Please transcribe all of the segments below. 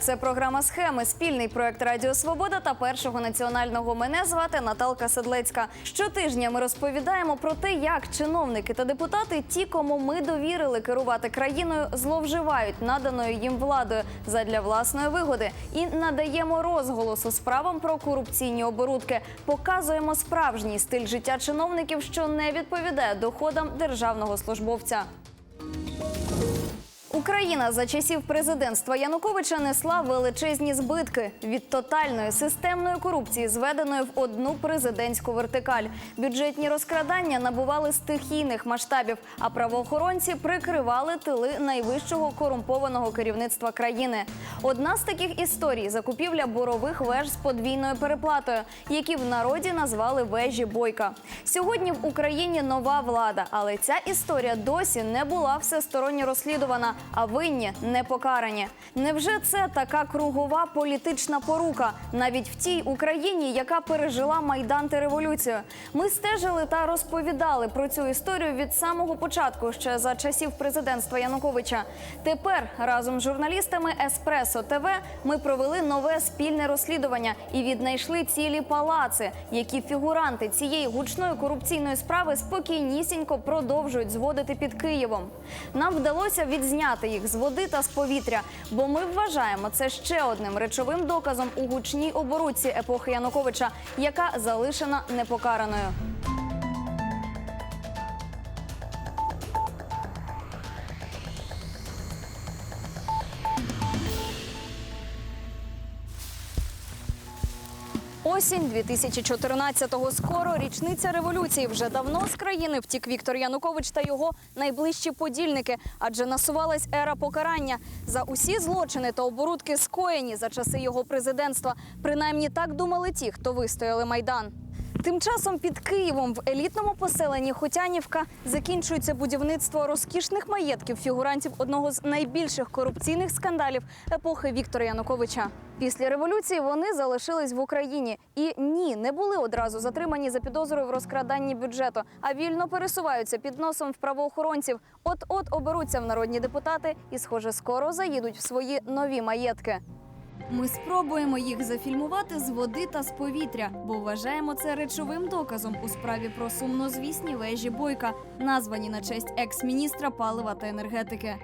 Це програма Схеми, спільний проект Радіо Свобода та першого національного. Мене звати Наталка Седлецька. Щотижня ми розповідаємо про те, як чиновники та депутати, ті, кому ми довірили керувати країною, зловживають наданою їм владою задля власної вигоди і надаємо розголосу справам про корупційні оборудки. Показуємо справжній стиль життя чиновників, що не відповідає доходам державного службовця. Україна за часів президентства Януковича несла величезні збитки від тотальної системної корупції, зведеної в одну президентську вертикаль. Бюджетні розкрадання набували стихійних масштабів, а правоохоронці прикривали тили найвищого корумпованого керівництва країни. Одна з таких історій закупівля борових веж з подвійною переплатою, які в народі назвали вежі бойка. Сьогодні в Україні нова влада, але ця історія досі не була всесторонньо розслідувана, а винні не покарані. Невже це така кругова політична порука навіть в тій Україні, яка пережила майдан та революцію? Ми стежили та розповідали про цю історію від самого початку, ще за часів президентства Януковича. Тепер разом з журналістами Еспресо ТВ ми провели нове спільне розслідування і віднайшли цілі палаци, які фігуранти цієї гучної корупційної справи спокійнісінько продовжують зводити під Києвом. Нам вдалося відзняти їх з води та з повітря, бо ми вважаємо це ще одним речовим доказом у гучній оборудці епохи Януковича, яка залишена непокараною. Осінь 2014-го. Скоро річниця революції. Вже давно з країни втік Віктор Янукович та його найближчі подільники, адже насувалась ера покарання за усі злочини та оборудки скоєні за часи його президентства. Принаймні так думали ті, хто вистояли майдан. Тим часом під Києвом в елітному поселенні Хотянівка закінчується будівництво розкішних маєтків фігурантів одного з найбільших корупційних скандалів епохи Віктора Януковича. Після революції вони залишились в Україні і ні, не були одразу затримані за підозрою в розкраданні бюджету, а вільно пересуваються під носом в правоохоронців. От от оберуться в народні депутати і, схоже, скоро заїдуть в свої нові маєтки. Ми спробуємо їх зафільмувати з води та з повітря, бо вважаємо це речовим доказом у справі про сумнозвісні вежі бойка, названі на честь екс-міністра палива та енергетики.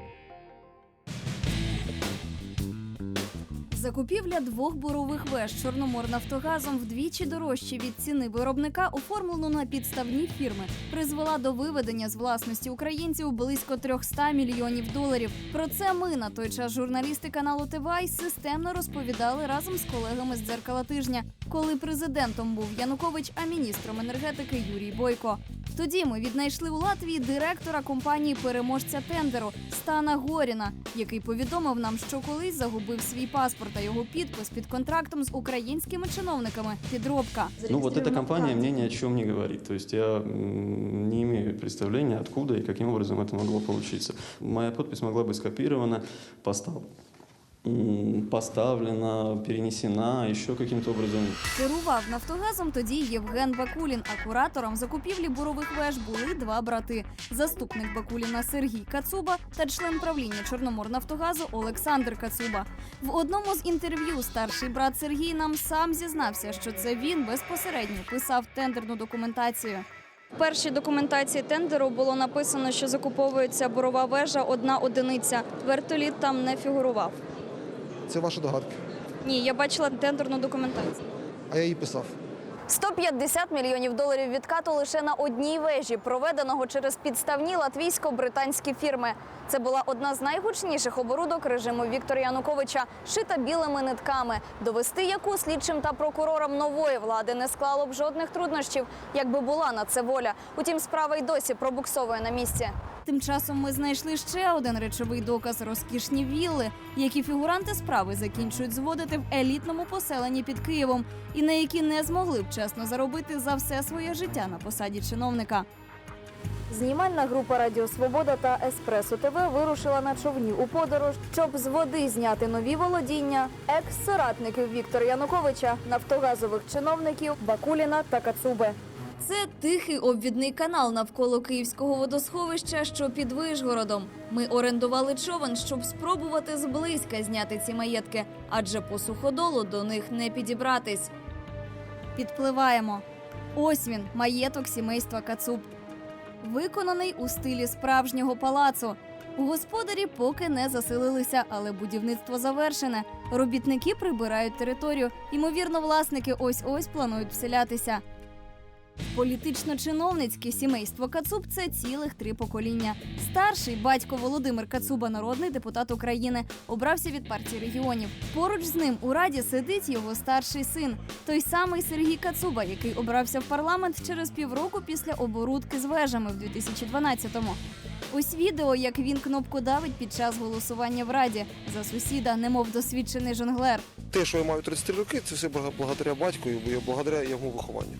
Закупівля двох бурових веж Чорноморнафтогазом вдвічі дорожче від ціни виробника, оформлену на підставні фірми, призвела до виведення з власності українців близько 300 мільйонів доларів. Про це ми на той час журналісти каналу ТВАЙ системно розповідали разом з колегами з дзеркала тижня, коли президентом був Янукович, а міністром енергетики Юрій Бойко. Тоді ми віднайшли у Латвії директора компанії переможця тендеру Стана Горіна, який повідомив нам, що колись загубив свій паспорт та його підпис під контрактом з українськими чиновниками. Підробка. Ну вот эта компания мне ни о чем не говорит. То есть я м, не имею представления, откуда и каким образом это могло получиться. Моя подпись могла быть скопирована, постав- м, поставлена, перенесена еще каким-то образом. Керував Нафтогазом тоді Євген Бакулін. А куратором закупівлі бурових веж були два брати: заступник Бакуліна Сергій Кацуба та член правління Чорноморнафтогазу Олександр Кацуба. В одному з інтерв'ю старший брат Сергій нам сам зізнався, що це він безпосередньо писав тендерну документацію. В першій документації тендеру було написано, що закуповується борова вежа одна одиниця. Вертоліт там не фігурував. Це ваші догадки. Ні, я бачила тендерну документацію. А я її писав. 150 мільйонів доларів відкату лише на одній вежі, проведеного через підставні латвійсько-британські фірми. Це була одна з найгучніших оборудок режиму Віктора Януковича, шита білими нитками, довести яку слідчим та прокурорам нової влади не склало б жодних труднощів, якби була на це воля. Утім, справа й досі пробуксовує на місці. Тим часом ми знайшли ще один речовий доказ розкішні вілли, які фігуранти справи закінчують зводити в елітному поселенні під Києвом, і на які не змогли б чесно заробити за все своє життя на посаді чиновника. Знімальна група Радіо Свобода та Еспресо ТВ вирушила на човні у подорож, щоб з води зняти нові володіння екс-соратників Віктора Януковича, нафтогазових чиновників Бакуліна та Кацуби. Це тихий обвідний канал навколо київського водосховища, що під Вишгородом. Ми орендували човен, щоб спробувати зблизька зняти ці маєтки, адже по суходолу до них не підібратись. Підпливаємо. Ось він, маєток сімейства Кацуб. Виконаний у стилі справжнього палацу. Господарі поки не заселилися, але будівництво завершене. Робітники прибирають територію. Ймовірно, власники ось-ось планують вселятися. Політично-чиновницьке сімейство Кацуб це цілих три покоління. Старший батько Володимир Кацуба, народний депутат України, обрався від партії регіонів. Поруч з ним у раді сидить його старший син, той самий Сергій Кацуба, який обрався в парламент через півроку після оборудки з вежами в 2012-му. Ось відео, як він кнопку давить під час голосування в раді за сусіда, немов досвідчений жонглер. Те, що я маю 33 роки, це все благодаря батьку і благодаря його вихованню.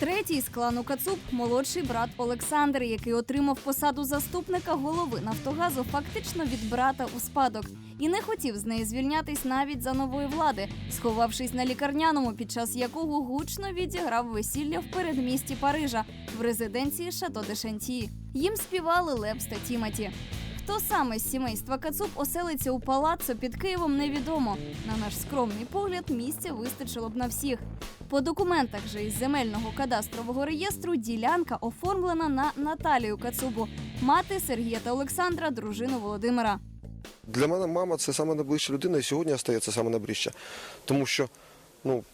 Третій з клану Кацуб молодший брат Олександр, який отримав посаду заступника голови Нафтогазу фактично від брата у спадок. І не хотів з неї звільнятись навіть за нової влади, сховавшись на лікарняному, під час якого гучно відіграв весілля в передмісті Парижа в резиденції Шато де Шантії. Їм співали Лепс та Тіматі. Хто саме з сімейства Кацуб оселиться у палаццо під Києвом, невідомо. На наш скромний погляд, місця вистачило б на всіх. По документах же із земельного кадастрового реєстру ділянка оформлена на Наталію Кацубу, мати Сергія та Олександра, дружину Володимира. Для мене мама це саме найближча людина і сьогодні остається саме найближча. Тому що, ну,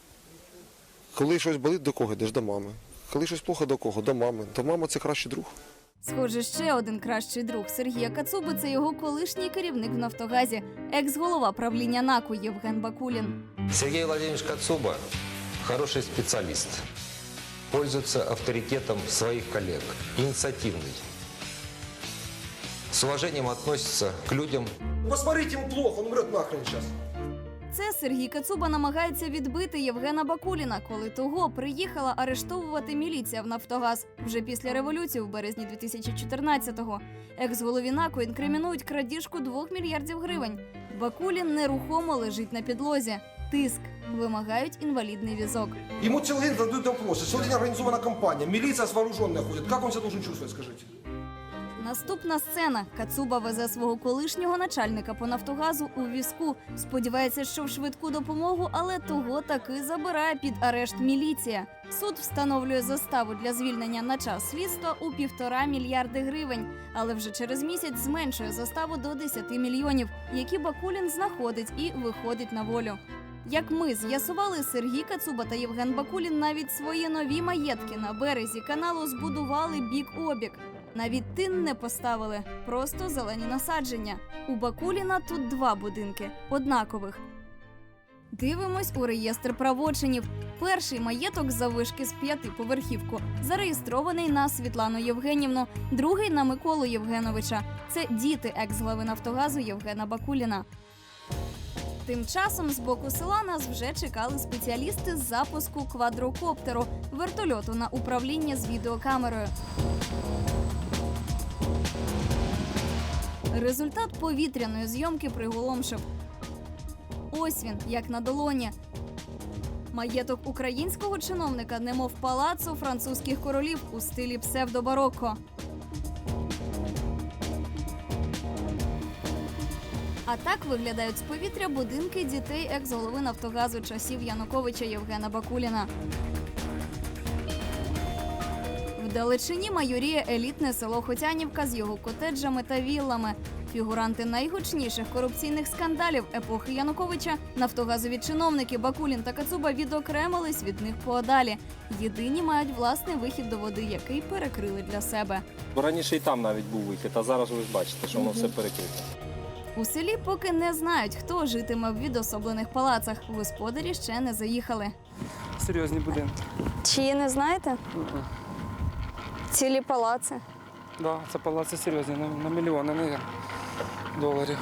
коли щось болить, до кого йдеш? До мами. Коли щось плохо, до кого? До мами. То мама це кращий друг. Схоже, ще один кращий друг Сергія Кацуби це його колишній керівник в Нафтогазі, екс-голова правління НАКу Євген Бакулін. Сергей Владимирович Кацуба – хороший специалист. Пользуется авторитетом своих коллег. Инициативный. С уважением относится к людям. Посмотрите, ему плохо, он умрет нахрен зараз Це Сергій Кацуба намагається відбити Євгена Бакуліна, коли того приїхала арештовувати міліція в Нафтогаз вже після революції в березні 2014-го. Екс-голові НАКу інкримінують крадіжку 2 мільярдів гривень. Бакулін нерухомо лежить на підлозі. Тиск вимагають інвалідний візок. Ему целый день задают вопросы. Целый день организована компания. Милиция с вооруженной ходит. Как он себя должен чувствовать, скажите? Наступна сцена. Кацуба везе свого колишнього начальника по Нафтогазу у візку. Сподівається, що в швидку допомогу, але того таки забирає під арешт міліція. Суд встановлює заставу для звільнення на час слідства у півтора мільярди гривень, але вже через місяць зменшує заставу до 10 мільйонів, які Бакулін знаходить і виходить на волю. Як ми з'ясували, Сергій Кацуба та Євген Бакулін навіть свої нові маєтки на березі каналу збудували бік обік. Навіть тин не поставили, просто зелені насадження. У Бакуліна тут два будинки однакових. Дивимось у реєстр правочинів. Перший маєток заввишки з п'ятиповерхівку зареєстрований на Світлану Євгенівну, другий на Миколу Євгеновича. Це діти екс-глави Нафтогазу Євгена Бакуліна. Тим часом з боку села нас вже чекали спеціалісти з запуску квадрокоптеру вертольоту на управління з відеокамерою. Результат повітряної зйомки приголомшив. Ось він, як на долоні. Маєток українського чиновника, немов палацу французьких королів у стилі псевдобарокко. А так виглядають з повітря будинки дітей екс-голови Нафтогазу часів Януковича Євгена Бакуліна. Вдалечині майоріє елітне село Хотянівка з його котеджами та віллами. Фігуранти найгучніших корупційних скандалів епохи Януковича, нафтогазові чиновники Бакулін та Кацуба відокремились від них подалі. Єдині мають власний вихід до води, який перекрили для себе. Бо раніше і там навіть був вихід, а зараз ви ж бачите, що воно все перекрите. У селі поки не знають, хто житиме в відособлених палацах. Господарі ще не заїхали. Серйозні будинки. Чи не знаєте? Цілі палаци. Да, це палаци серйозні, на, на мільйони, мабуть, доларів.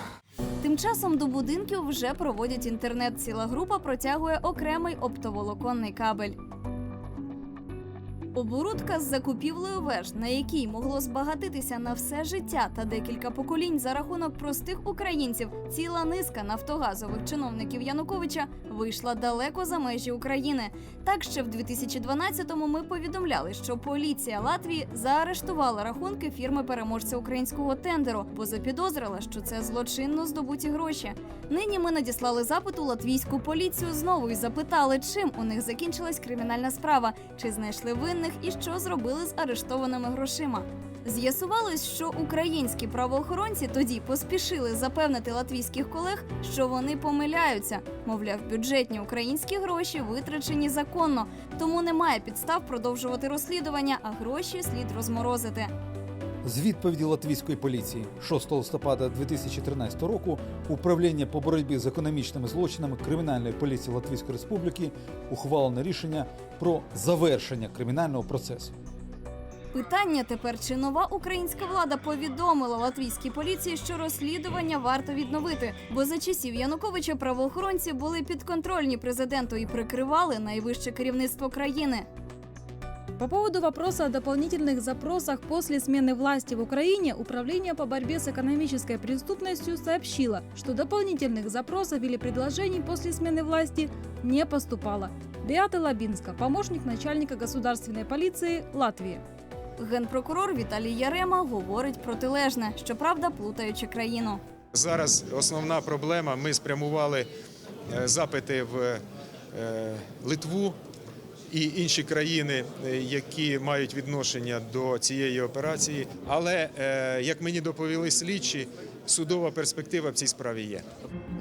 Тим часом до будинків вже проводять інтернет. Ціла група протягує окремий оптоволоконний кабель. Оборудка з закупівлею веж, на якій могло збагатитися на все життя та декілька поколінь за рахунок простих українців, ціла низка нафтогазових чиновників Януковича вийшла далеко за межі України. Так ще в 2012-му ми повідомляли, що поліція Латвії заарештувала рахунки фірми переможця українського тендеру, бо запідозрила, що це злочинно здобуті гроші. Нині ми надіслали запит у латвійську поліцію знову і запитали, чим у них закінчилась кримінальна справа, чи знайшли винних і що зробили з арештованими грошима. З'ясувалось, що українські правоохоронці тоді поспішили запевнити латвійських колег, що вони помиляються. Мовляв, бюджетні українські гроші витрачені законно, тому немає підстав продовжувати розслідування, а гроші слід розморозити. З відповіді латвійської поліції 6 листопада 2013 року управління по боротьбі з економічними злочинами кримінальної поліції Латвійської Республіки ухвалено рішення про завершення кримінального процесу. Питання тепер, чи нова українська влада повідомила латвійській поліції, що розслідування варто відновити, бо за часів Януковича правоохоронці були підконтрольні президенту і прикривали найвище керівництво країни. По поводу вопроса о дополнительных запросах после смены власти в Украине Управление по борьбе с экономической преступностью сообщило, что дополнительных запросов или предложений после смены власти не поступало. Беата Лабинска, помощник начальника государственной полиции Латвии. Генпрокурор Віталій Ярема говорить протилежне, щоправда, плутаючи країну. Зараз основна проблема. Ми спрямували е, запити в е, Литву і інші країни, е, які мають відношення до цієї операції. Але е, як мені доповіли слідчі, судова перспектива в цій справі є.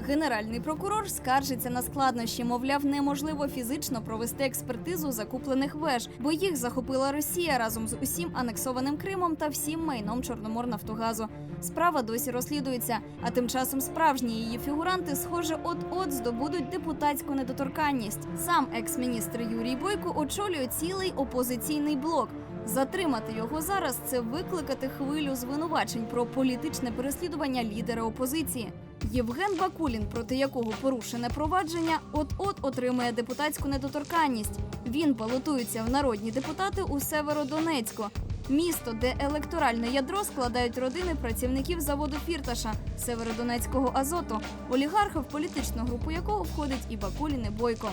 Генеральний прокурор скаржиться на складнощі, мовляв, неможливо фізично провести експертизу закуплених веж, бо їх захопила Росія разом з усім анексованим Кримом та всім майном Чорноморнафтогазу. Справа досі розслідується, а тим часом справжні її фігуранти, схоже, от-от здобудуть депутатську недоторканність. Сам екс-міністр Юрій Бойко очолює цілий опозиційний блок. Затримати його зараз це викликати хвилю звинувачень про політичне переслідування лідера опозиції. Євген Бакулін, проти якого порушене провадження, от-от отримує депутатську недоторканність. Він балотується в народні депутати у Северодонецьку. Місто, де електоральне ядро складають родини працівників заводу Фірташа Северодонецького Азоту, олігарха, в політичну групу якого входить і Бакулін і Бойко.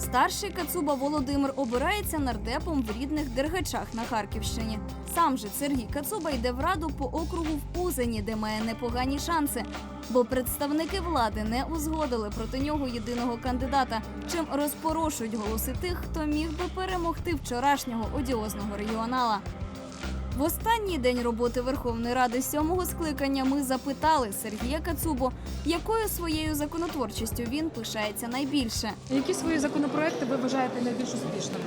Старший Кацуба Володимир обирається нардепом в рідних Дергачах на Харківщині. Сам же Сергій Кацуба йде в раду по округу в Узені, де має непогані шанси. Бо представники влади не узгодили проти нього єдиного кандидата, чим розпорошують голоси тих, хто міг би перемогти вчорашнього одіозного регіонала. В останній день роботи Верховної Ради сьомого скликання ми запитали Сергія Кацубо, якою своєю законотворчістю він пишається найбільше. Які свої законопроекти ви вважаєте найбільш успішними?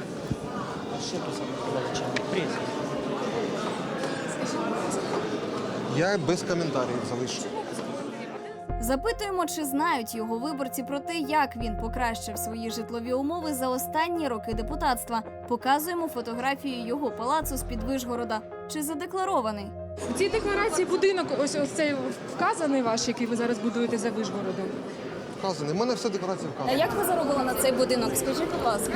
Я без коментарів залишу. Запитуємо, чи знають його виборці про те, як він покращив свої житлові умови за останні роки депутатства. Показуємо фотографію його палацу з під Вишгорода. Чи задекларований? У цій декларації будинок, ось ось цей вказаний ваш, який ви зараз будуєте за Вишгородом. Вказаний. У мене все декларація А як ви заробили на цей будинок? Скажіть, будь ласка.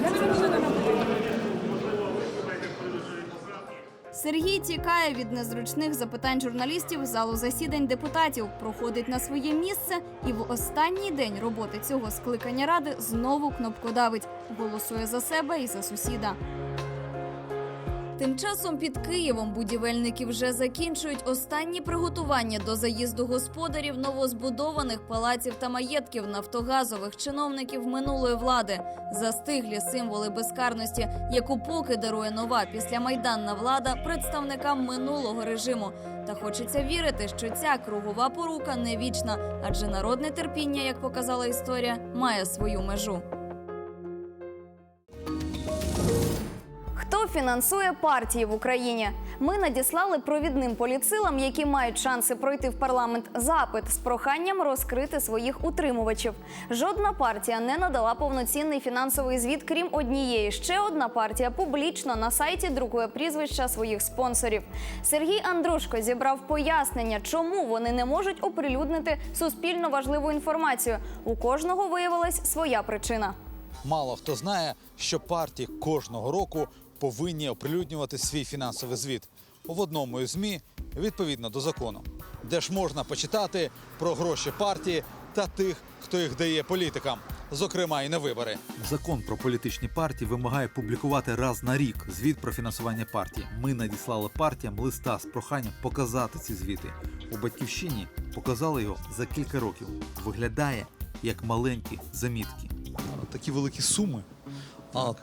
Сергій тікає від незручних запитань журналістів залу засідань депутатів, проходить на своє місце і в останній день роботи цього скликання ради знову кнопкодавить, голосує за себе і за сусіда. Тим часом під Києвом будівельники вже закінчують останні приготування до заїзду господарів новозбудованих палаців та маєтків нафтогазових чиновників минулої влади. Застиглі символи безкарності, яку поки дарує нова післямайданна влада представникам минулого режиму. Та хочеться вірити, що ця кругова порука не вічна, адже народне терпіння, як показала історія, має свою межу. Хто фінансує партії в Україні? Ми надіслали провідним політсилам, які мають шанси пройти в парламент, запит з проханням розкрити своїх утримувачів. Жодна партія не надала повноцінний фінансовий звіт, крім однієї. Ще одна партія публічно на сайті друкує прізвища своїх спонсорів. Сергій Андрушко зібрав пояснення, чому вони не можуть оприлюднити суспільно важливу інформацію. У кожного виявилась своя причина. Мало хто знає, що партії кожного року повинні оприлюднювати свій фінансовий звіт в одному із ЗМІ відповідно до закону, де ж можна почитати про гроші партії та тих, хто їх дає політикам, зокрема і на вибори. Закон про політичні партії вимагає публікувати раз на рік звіт про фінансування партії. Ми надіслали партіям листа з проханням показати ці звіти. У батьківщині показали його за кілька років. Виглядає як маленькі замітки. Такі великі суми, а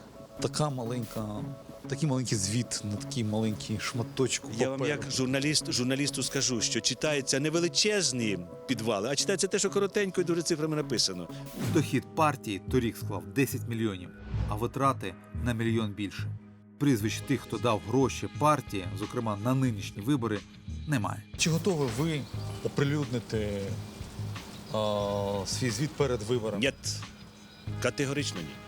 така маленька, такий маленький звіт на такий маленький шматочку. Я вам як журналіст, журналісту скажу, що читаються не величезні підвали, а читається те, що коротенько і дуже цифрами написано. Дохід партії торік склав 10 мільйонів, а витрати на мільйон більше. Прізвищ тих, хто дав гроші партії, зокрема на нинішні вибори, немає. Чи готові ви оприлюднити свій звіт перед виборами? Ні, категорично ні.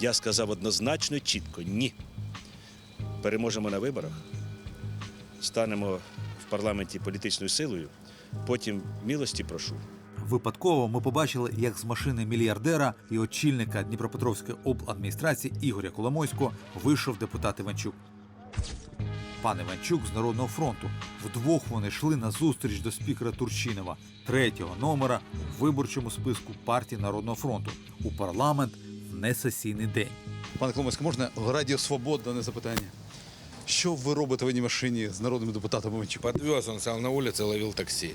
Я сказав однозначно чітко ні. Переможемо на виборах, станемо в парламенті політичною силою, потім милості прошу. Випадково ми побачили, як з машини мільярдера і очільника Дніпропетровської обладміністрації Ігоря Коломойського вийшов депутат Іванчук. Пан Іванчук з Народного фронту. Вдвох вони йшли на зустріч до спікера Турчинова, третього номера у виборчому списку партії Народного фронту у парламент несесійний день. Пане Коломойський, можна Радіо Свобода дане запитання? Що ви робите в одній машині з народним депутатом Іванчуком? Подвез, он стал на улице, ловил такси.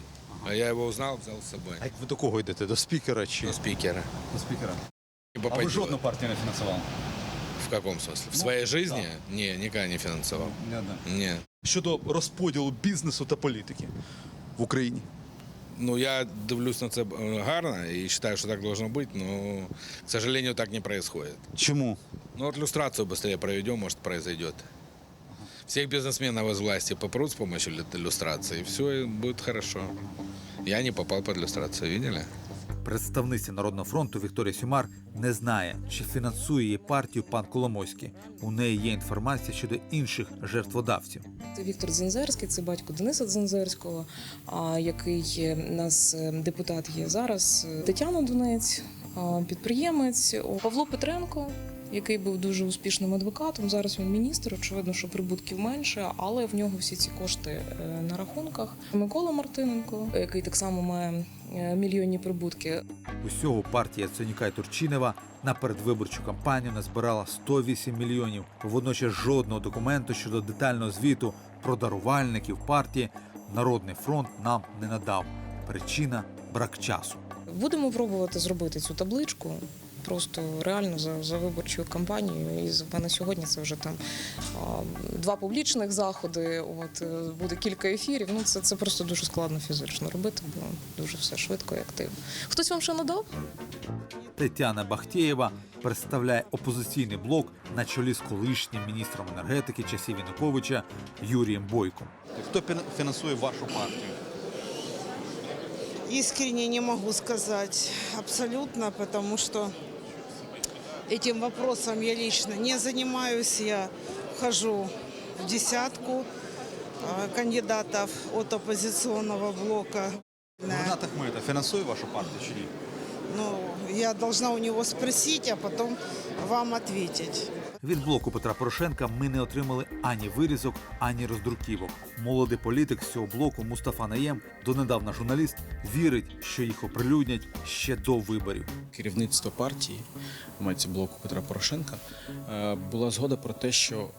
А я его узнал, взял с собой. А як ви до кого йдете? До спікера чи До спикера. до спікера? Не А ви жодну партію не фінансували? В каком смысле? В своей жизни? Не, никогда не финансовал. Не. щодо розподілу бізнесу та політики в Україні. Ну, я дивлюсь на це е, гарно и считаю, что так должно быть, но, к сожалению, так не происходит. Чому? Ну, вот люстрацію быстрее проведем, может, произойдет. Всех бизнесменов из власти попрут с помощью лю- иллюстрации, и все и будет хорошо. Я не попал под иллюстрацию, видели? Представниця Народного фронту Вікторія Сюмар не знає, чи фінансує її партію пан Коломойський. У неї є інформація щодо інших жертводавців. Це Віктор Дзензерський, це батько Дениса Дзензерського, а, який нас е, депутат є зараз. е, Тетяна Донець, підприємець, Павло Петренко, який був дуже успішним адвокатом. Зараз він міністр. Очевидно, що прибутків менше, але в нього всі ці кошти е, на рахунках. Микола Мартиненко, який так само має е, мільйонні прибутки. Усього партія Яценюка і Турчинова на передвиборчу кампанію назбирала 108 мільйонів. Водночас жодного документу щодо детального звіту про дарувальників партії Народний фронт нам не надав. Причина брак часу. Будемо пробувати зробити цю табличку. Просто реально за, за виборчою кампанією. І в мене сьогодні це вже там два публічних заходи. От е, буде кілька ефірів. Ну це, це просто дуже складно фізично робити, бо дуже все швидко і активно. Хтось вам ще надав? Тетяна Бахтєєва представляє опозиційний блок на чолі з колишнім міністром енергетики часів Януковича Юрієм Бойком. Хто фінансує вашу партію? Искренне не могу сказать абсолютно, потому что этим вопросом я лично не занимаюсь. Я вхожу в десятку кандидатов от оппозиционного блока. Ренат Ахметов фінансує вашу партію чи ні? Ну, я должна у него спросить, а потом вам ответить. Від блоку Петра Порошенка ми не отримали ані вирізок, ані роздруківок. Молодий політик з цього блоку Мустафа Наєм, донедавна журналіст, вірить, що їх оприлюднять ще до виборів. керівництво партії, мається блоку Петра Порошенка, е, була згода про те, що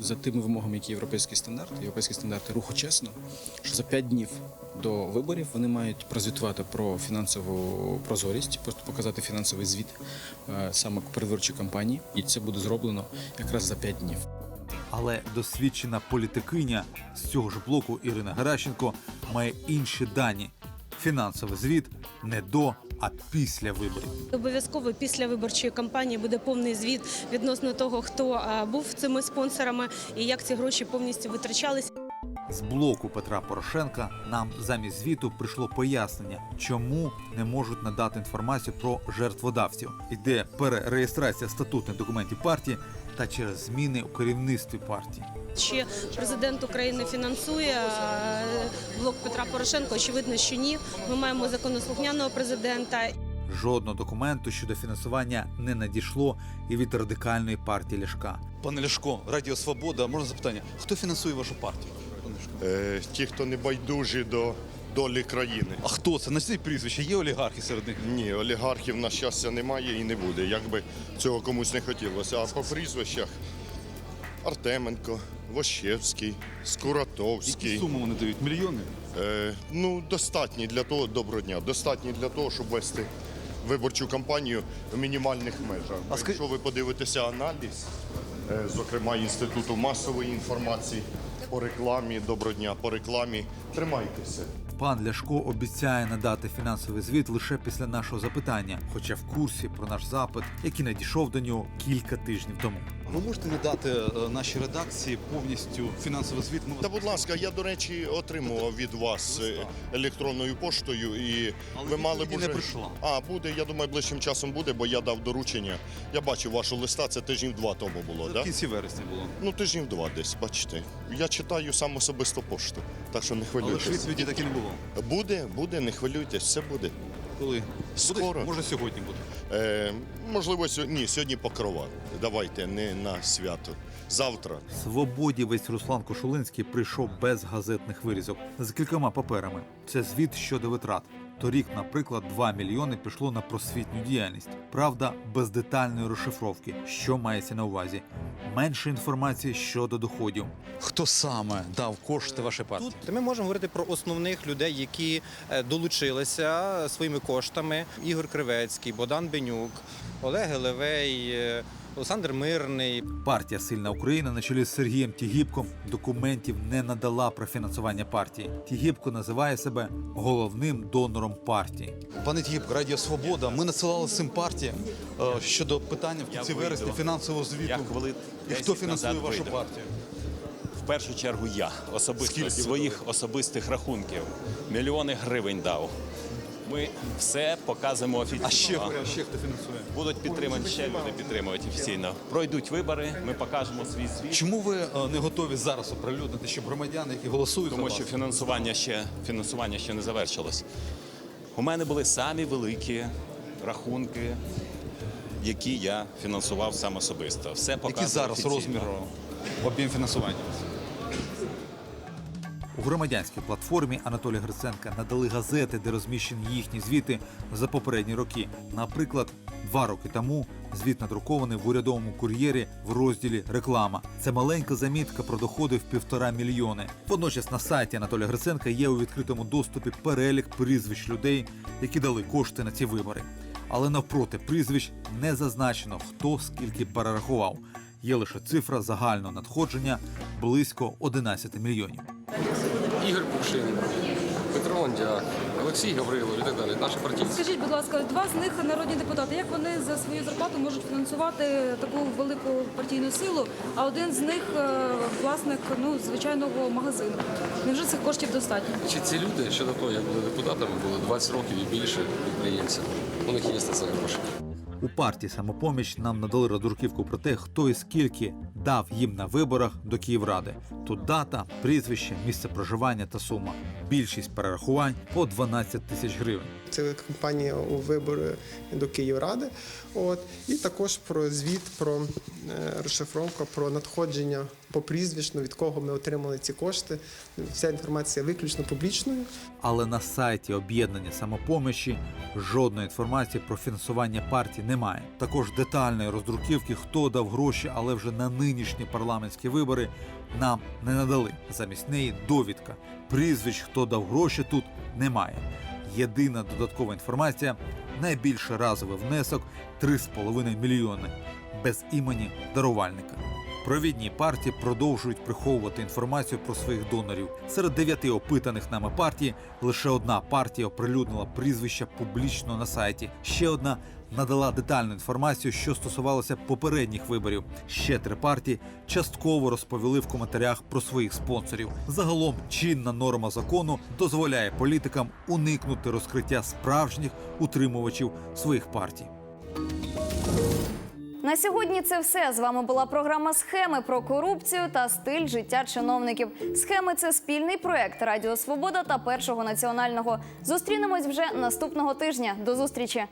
за тими вимогами, які європейські стандарти, європейські стандарти руху чесно, що за п'ять днів до виборів вони мають прозвітувати про фінансову прозорість, просто показати фінансовий звіт е, саме передвиборчої кампанії, і це буде зроблено якраз за п'ять днів. Але досвідчена політикиня з цього ж блоку Ірина Геращенко має інші дані. Фінансовий звіт не до, а після виборів. Обов'язково після виборчої кампанії буде повний звіт відносно того, хто був цими спонсорами і як ці гроші повністю витрачалися. З блоку Петра Порошенка нам замість звіту прийшло пояснення, чому не можуть надати інформацію про жертводавців. Іде перереєстрація статутних документів партії та через зміни у керівництві партії. Чи президент України фінансує е, блок Петра Порошенка? Очевидно, що ні. Ми маємо законослухняного президента. Жодного документу щодо фінансування не надійшло і від радикальної партії Ляшка. Пане Ляшко, Радіо Свобода, можна запитання, хто фінансує вашу партію? Пане Е, ті, хто не байдужі до долі країни. А хто це? Назвіть прізвище, є олігархи серед них? Ні, олігархів на щастя немає і не буде, як би цього комусь не хотілося. А по прізвищах Артеменко, Вощевський, Скуратовський. Які суми вони дають? Мільйони? Е, ну, достатні для того, доброго дня, достатні для того, щоб вести виборчу кампанію в мінімальних межах. А ска- Якщо ви подивитеся аналіз, е, зокрема Інституту масової інформації по рекламі, доброго дня, по рекламі, тримайтеся. Пан Ляшко обіцяє надати фінансовий звіт лише після нашого запитання, хоча в курсі про наш запит, який надійшов до нього кілька тижнів тому. Ви можете надати е, нашій редакції повністю фінансовий звіт? Ми Та будь ласка, я до речі отримував від вас е, електронною поштою, і ви мали б відповіді не прийшла. А буде. Я думаю, ближчим часом буде, бо я дав доручення. Я бачив вашу листа. Це тижнів два тому було. в кінці вересня було. Ну тижнів два десь. Бачите. Я читаю сам особисто пошту, так що не Але ж хвилюйтесь. відповіді так і не було. Буде, буде, не хвилюйтесь, все буде. Коли? Скоро. Може сьогодні буде. Е, можливо, сьогодні, ні, сьогодні покрова. Давайте не на свято. Завтра. Свободівець Руслан Кошулинський прийшов без газетних вирізок з кількома паперами. Це звіт щодо витрат. Торік, наприклад, 2 мільйони пішло на просвітню діяльність. Правда, без детальної розшифровки, що мається на увазі. Менше інформації щодо доходів. Хто саме дав кошти вашій партії? Тут ми можемо говорити про основних людей, які е, долучилися своїми коштами. Ігор Кривецький, Богдан Бенюк, Олег Гелевей, е, Олександр Мирний. Партія Сильна Україна на чолі з Сергієм Тігіпком документів не надала про фінансування партії. Тігіпко називає себе головним донором партії. Пане Тігіпко, Радіо Свобода, ми надсилали цим партіям е, щодо питання в кінці вересня фінансового звіту. І хто фінансує вашу партію? В першу чергу я особисто з своїх особистих рахунків мільйони гривень дав. Ми все показуємо офіційно. А ще, а ще хто фінансує? будуть підтримані ще люди підтримують офіційно. Пройдуть вибори, ми покажемо свій звіт. Чому ви е, не готові зараз оприлюднити, щоб громадяни, які голосують Тому за що фінансування ще фінансування ще не завершилось. У мене були самі великі рахунки, які я фінансував сам особисто. Все показує який зараз офіційно. розмір об'єм фінансування? У громадянській платформі Анатолія Гриценка надали газети, де розміщені їхні звіти за попередні роки. Наприклад, два роки тому звіт надрукований в урядовому кур'єрі в розділі Реклама. Це маленька замітка про доходи в півтора мільйони. Водночас на сайті Анатолія Гриценка є у відкритому доступі перелік прізвищ людей, які дали кошти на ці вибори. Але навпроти прізвищ не зазначено, хто скільки перерахував. Є лише цифра загального надходження близько 11 мільйонів. Лондяк, Олексій Гаврилов і так далі. Наші партійці. Скажіть, будь ласка, два з них народні депутати. Як вони за свою зарплату можуть фінансувати таку велику партійну силу? А один з них е, власник ну звичайного магазину. Невже цих коштів достатньо? Чи ці люди ще до того, як були депутатами, були 20 років і більше підприємців. У них є на це гроші. У партії самопоміч нам надали роздруківку про те, хто і скільки дав їм на виборах до Київради. Тут дата, прізвище, місце проживання та сума. Більшість перерахувань по 12 тисяч гривень. Це кампанія у вибори до Київради. От і також про звіт, про е, розшифровка, про надходження по прізвищно, від кого ми отримали ці кошти. Вся інформація виключно публічною. Але на сайті об'єднання самопомічі жодної інформації про фінансування партії немає. Також детальної роздруківки, хто дав гроші, але вже на нинішні парламентські вибори нам не надали. Замість неї довідка. Прізвищ, хто дав гроші, тут немає. Єдина додаткова інформація найбільше разовий внесок 3,5 мільйони без імені дарувальника. Провідні партії продовжують приховувати інформацію про своїх донорів. Серед дев'яти опитаних нами партій лише одна партія оприлюднила прізвища публічно на сайті. Ще одна надала детальну інформацію, що стосувалося попередніх виборів. Ще три партії частково розповіли в коментарях про своїх спонсорів. Загалом чинна норма закону дозволяє політикам уникнути розкриття справжніх утримувачів своїх партій. На сьогодні це все. З вами була програма Схеми про корупцію та стиль життя чиновників. Схеми це спільний проект Радіо Свобода та Першого національного. Зустрінемось вже наступного тижня. До зустрічі.